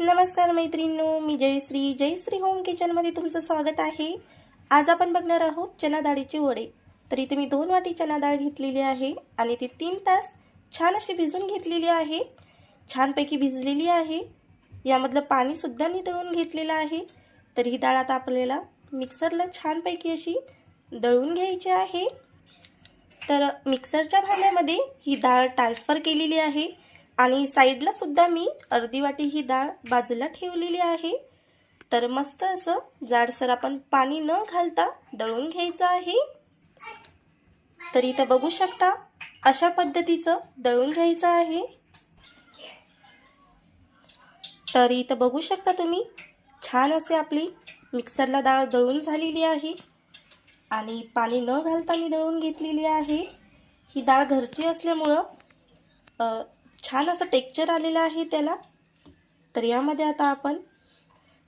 नमस्कार मैत्रिणींनो मी जयश्री. जयश्री होम किचनमध्ये तुमचं स्वागत आहे. आज आपण बघणार आहोत चना डाळीचे वडे. तर इथे मी दोन वाटी चना डाळ घेतलेली आहे आणि ती तीन तास छान अशी भिजून घेतलेली आहे. छानपैकी भिजलेली आहे. यामधलं पाणीसुद्धा नितळून घेतलेलं आहे. तर ही डाळ आता आपल्याला मिक्सरला छानपैकी अशी दळून घ्यायची आहे. तर मिक्सरच्या भांड्यामध्ये ही डाळ ट्रान्सफर केलेली आहे. आणि साईडला सुद्धा मी अर्धी वाटी ही डाळ बाजूला ठेवलेली आहे. तर मस्त असं जाडसर आपण पाणी न घालता दळून घ्यायचं आहे. तर इथं बघू शकता अशा पद्धतीचं दळून घ्यायचं आहे. तर इथं बघू शकता तुम्ही छान असे आपली मिक्सरला डाळ दळून झालेली आहे. आणि पाणी न घालता मी दळून घेतलेली आहे. ही डाळ घरची असल्यामुळं छान असं टेक्चर आलेलं आहे त्याला. तर यामध्ये आता आपण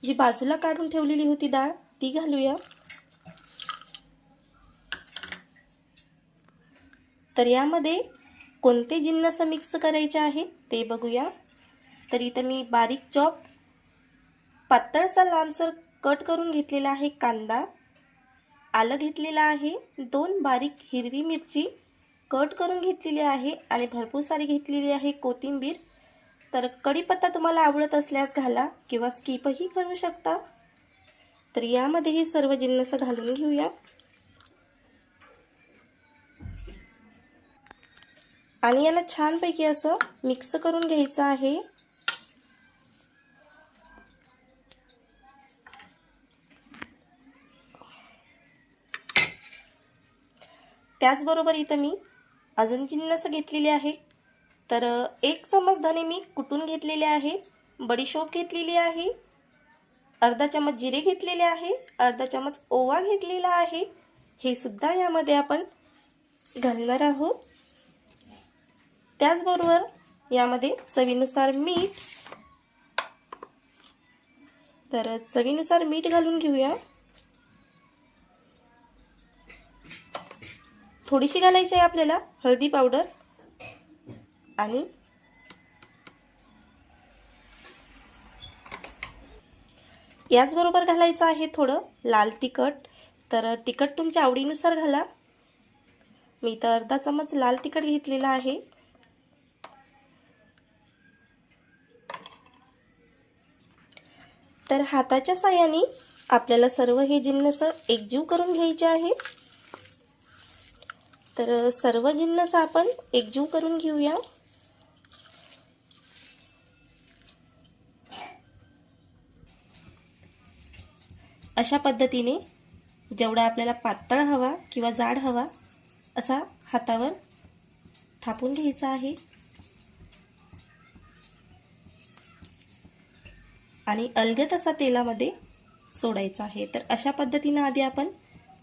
जी बाजूला काढून ठेवलेली होती डाळ ती घालूया. तर यामध्ये कोणते जिन्नस मिक्स करायचे आहे ते बघूया. तर इथं मी बारीक चॉप पातळसा लांबसर कट करून घेतलेला आहे कांदा. आलं घेतलेलं आहे दोन बारीक हिरवी मिरची. कट करून घेतलेली आहे आणि भरपूर सारी घेतलेली आहे कोथिंबीर. तर कढीपत्ता तुम्हाला आवडत असल्यास घाला किंवा स्किपही करू शकता. तर यामध्ये हे सर्व जिन्नस घालून घेऊया. आणि याला छानपैकी असं मिक्स करून घ्यायचं आहे. त्याचबरोबर इथं मी अजून जिन्नस घेतलेली आहे. तर एक चमच धने मी कुटून घेतलेले आहे. बडीशोप घेतलेली आहे. अर्धा चमच जिरे घेतलेले आहे. अर्धा चमच ओवा घेतलेला आहे. हे सुद्धा यामध्ये आपण घालणार आहोत. त्याचबरोबर यामध्ये चवीनुसार मीठ तर चवीनुसार मीठ घालून घेऊया. थोडीशी घालायची आहे आपल्याला हळदी पावडर आणि याचबरोबर घालायचं आहे थोडं लाल तिखट. तर तिखट तुमच्या आवडीनुसार घाला. मी तर अर्धा चमच लाल तिखट घेतलेला आहे. तर हाताच्या साह्याने आपल्याला सर्व हे जिन्नस एकजीव करून घ्यायचे आहे. तर सर्व जिन्नस आपण एकजीव करून घेऊया. अशा पद्धतीने जेवढा आपल्याला पातळ हवा किंवा जाड हवा असा हातावर थापून घ्यायचा आहे. आणि अलगद असा तेलामध्ये सोडायचा आहे. तर अशा पद्धतीनं आधी आपण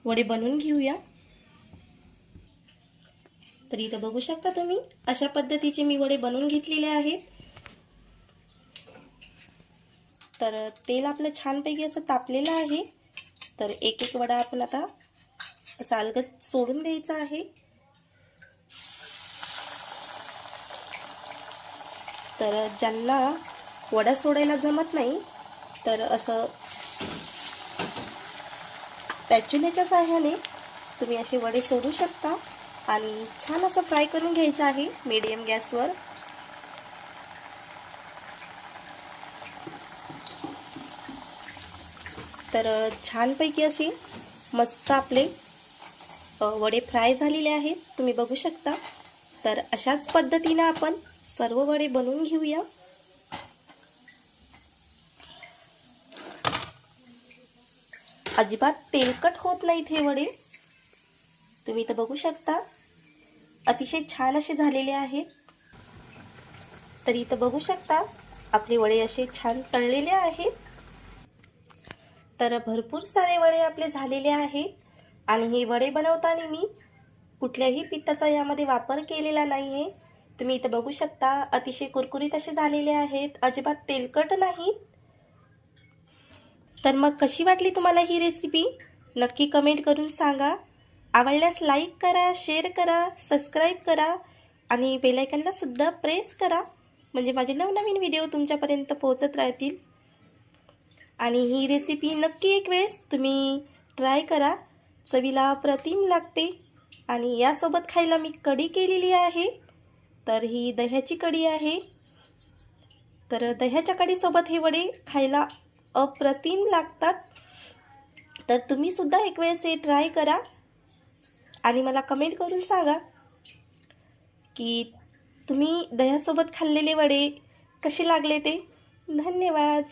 वडे बनवून घेऊया. तर इथं बघू शकता तुम्ही. अशा पद्धतीचे मी वडे बनवून घेतलेले आहेत. तर तेल आपलं छानपैकी असं तापलेलं आहे. तर एक एक वडा आपण आता असं अलगत सोडून द्यायचा आहे. तर ज्यांना वडा सोडायला जमत नाही तर असं पॅच्युलेच्या साह्याने तुम्ही असे वडे सोडू शकता. आणि छान असं फ्राय करून घ्यायचं आहे मीडियम गॅसवर तर छानपैकी अशी मस्त आपले वडे फ्राय झालेले आहेत. तुम्ही बघू शकता. तर अशाच पद्धतीनं आपण सर्व वडे बनवून घेऊया. अजिबात तेलकट होत नाहीत हे वडे. तुम्ही तर बघू शकता. अतिशय छान असे झालेले आहेत तर इथं बघू शकता आपले वडे असे छान तळलेले आहेत. तर भरपूर सारे वडे आपले झालेले आहेत. आणि हे वडे बनवताना मी कुठल्याही पिठाचा यामध्ये वापर केलेला नाही आहे तुम्ही इथं बघू शकता अतिशय कुरकुरीत असे झालेले आहेत. अजिबात तेलकट नाहीत तर मग कशी वाटली तुम्हाला ही रेसिपी नक्की कमेंट करून सांगा. आवडल्यास लाईक करा शेअर करा सबस्क्राईब करा आणि बेलायकनलासुद्धा प्रेस करा. म्हणजे माझे नवनवीन व्हिडिओ तुमच्यापर्यंत पोहोचत राहतील. आणि ही रेसिपी नक्की एक वेळेस तुम्ही ट्राय करा. चवीला अप्रतिम लागते. आणि यासोबत खायला मी कढी केलेली आहे. तर ही दह्याची कढी आहे. तर दह्याच्या कढीसोबत हे वडे खायला अप्रतिम लागतात. तर तुम्हीसुद्धा एक वेळेस हे ट्राय करा. आणि मला कमेंट करून सांगा की तुम्ही दह्यासोबत खाल्लेले वडे कसे लागले ते? धन्यवाद.